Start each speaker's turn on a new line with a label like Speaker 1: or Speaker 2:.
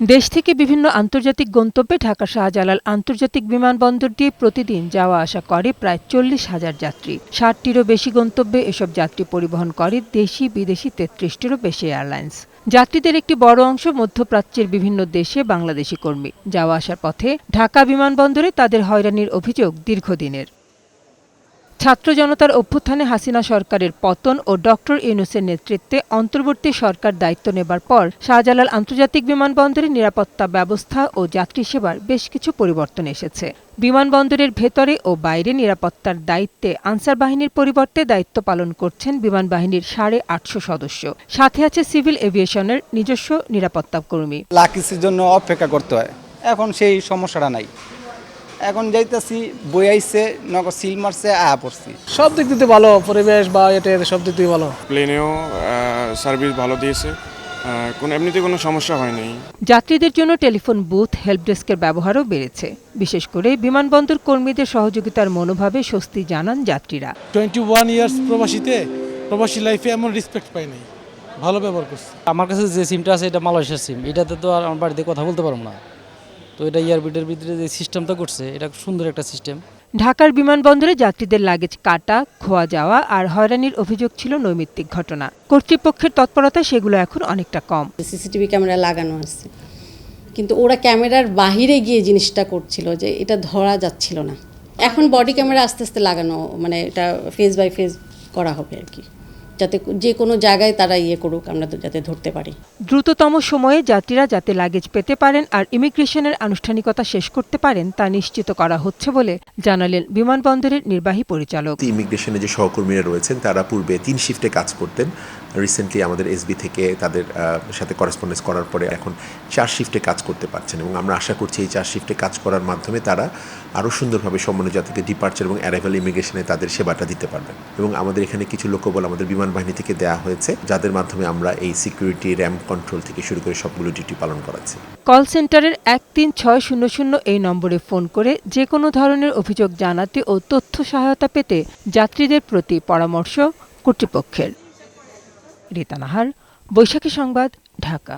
Speaker 1: দেশ থেকে বিভিন্ন আন্তর্জাতিক গন্তব্যে ঢাকা শাহজালাল আন্তর্জাতিক বিমানবন্দর দিয়ে প্রতিদিন যাওয়া আসা করে প্রায় চল্লিশ হাজার যাত্রী। ষাটটিরও বেশি গন্তব্যে এসব যাত্রী পরিবহন করে দেশি, বিদেশি, তেত্রিশটিরও বেশি এয়ারলাইন্স। যাত্রীদের একটি বড় অংশ মধ্যপ্রাচ্যের বিভিন্ন দেশে বাংলাদেশি কর্মী। যাওয়া আসার পথে ঢাকা বিমানবন্দরে তাদের হয়রানির অভিযোগ দীর্ঘদিনের। ছাত্র জনতার অভ্যুত্থানে হাসিনা সরকারের পতন ও ডক্টর ইউনুসের নেতৃত্বে অন্তর্বর্তী সরকার দায়িত্ব নেবার পর শাহজালাল আন্তর্জাতিক বিমানবন্দরের নিরাপত্তা ব্যবস্থা ও যাত্রী সেবার বেশ কিছু পরিবর্তন এসেছে। বিমানবন্দরের ভেতরে ও বাইরে নিরাপত্তার দায়িত্বে আনসার বাহিনীর পরিবর্তে দায়িত্ব পালন করছেন বিমান বাহিনীর সাড়ে আটশো সদস্য। সাথে আছে সিভিল এভিয়েশনের নিজস্ব নিরাপত্তা কর্মী।
Speaker 2: লাকিসের জন্য অপেক্ষা করতে হয়। এখন সেই সমস্যাটা নাই। এখন যাইতেছি বই আইসে নগর সিল মারছে আয়া পড়ছি।
Speaker 3: সব দিক দিতে ভালো পরিবেশ বা এটা সব দিক দিয়ে ভালো।
Speaker 4: প্লেনেও সার্ভিস ভালো দিয়েছে। কোনো এমনিতে কোনো সমস্যা হয়নি
Speaker 1: যাত্রীদের জন্য টেলিফোন বুথ হেল্প ডেস্কের ব্যবহারও বেড়েছে। বিশেষ করে বিমানবন্দর কর্মীদের সহযোগিতার মনোভাবে স্বস্তি জানান যাত্রীরা।
Speaker 3: টোয়েন্টি ওয়ান ইয়ার্স প্রবাসীতে প্রবাসী লাইফে এমন রেসপেক্ট পাই নাই। ভালো ব্যবহার করছে।
Speaker 5: আমার কাছে যে সিমটা আছে এটা মালয়েশিয়ার সিম এটাতে তো আর আমার বাড়িতে কথা বলতে পারব না। তো এটা ইয়ারবিটের ভিতরে যে সিস্টেমটা করছে এটা সুন্দর একটা সিস্টেম।
Speaker 1: ঢাকার বিমানবন্দরে যাত্রীদের লাগেজ কাটা খোয়া যাওয়া আর হয়রানির অভিযোগ ছিল নৈমিত্তিক ঘটনা। কর্তৃপক্ষের তৎপরতায় সেগুলো এখন অনেকটা কম।
Speaker 6: সিসিটিভি ক্যামেরা লাগানো আছে। কিন্তু ওরা ক্যামেরার বাহিরে গিয়ে জিনিসটা করছিল যে এটা ধরা যাচ্ছিল না। এখন বডি ক্যামেরা আস্তে আস্তে লাগানো মানে এটা ফেস বাই ফেস করা হবে আর কি। যাতে যে কোনো জায়গায় তারা ইয়ে করুক আমরা তো যাতে ধরতে পারি।
Speaker 1: দ্রুততম সময়ে যাত্রীরা যাতে লাগেজ পেতে পারেন আর ইমিগ্রেশনের আনুষ্ঠানিকতা শেষ করতে পারেন তা নিশ্চিত করা হচ্ছে বলে জানালেন বিমানবন্দরের নির্বাহী পরিচালক।
Speaker 7: ইমিগ্রেশনে যে সহকর্মীরা রয়েছেন তারা পূর্বে তিন শিফটে কাজ করতেন। রিসেন্টলি আমাদের এসবি থেকে তাদের আহ, সাথে করেসপন্ডেন্স করার পরে এখন চার শিফটে কাজ করতে পারছেন এবং আমরা আশা করছি এই চার শিফটে কাজ করার মাধ্যমে তারা আরও সুন্দরভাবে সম্মানিত যাত্রীদের ডিপার্চার এবং অ্যারাইভাল ইমিগ্রেশনে তাদের সেবাটা দিতে পারবেন। এবং আমাদের এখানে কিছু লোকবল আমাদের বিমান বিমান বাহিনী থেকে দেওয়া হয়েছে, যাদের মাধ্যমে আমরা এই সিকিউরিটি র্যাম কন্ট্রোল থেকে শুরু করে সবগুলো ডিউটি পালন করাচ্ছি।
Speaker 1: কল সেন্টারের এক তিন ছয় শূন্য শূন্য এই নম্বরে ফোন করে যে কোনো ধরনের অভিযোগ জানাতে ও তথ্য সহায়তা পেতে যাত্রীদের প্রতি পরামর্শ কর্তৃপক্ষের। রীতা নাহার, বৈশাখী সংবাদ, ঢাকা।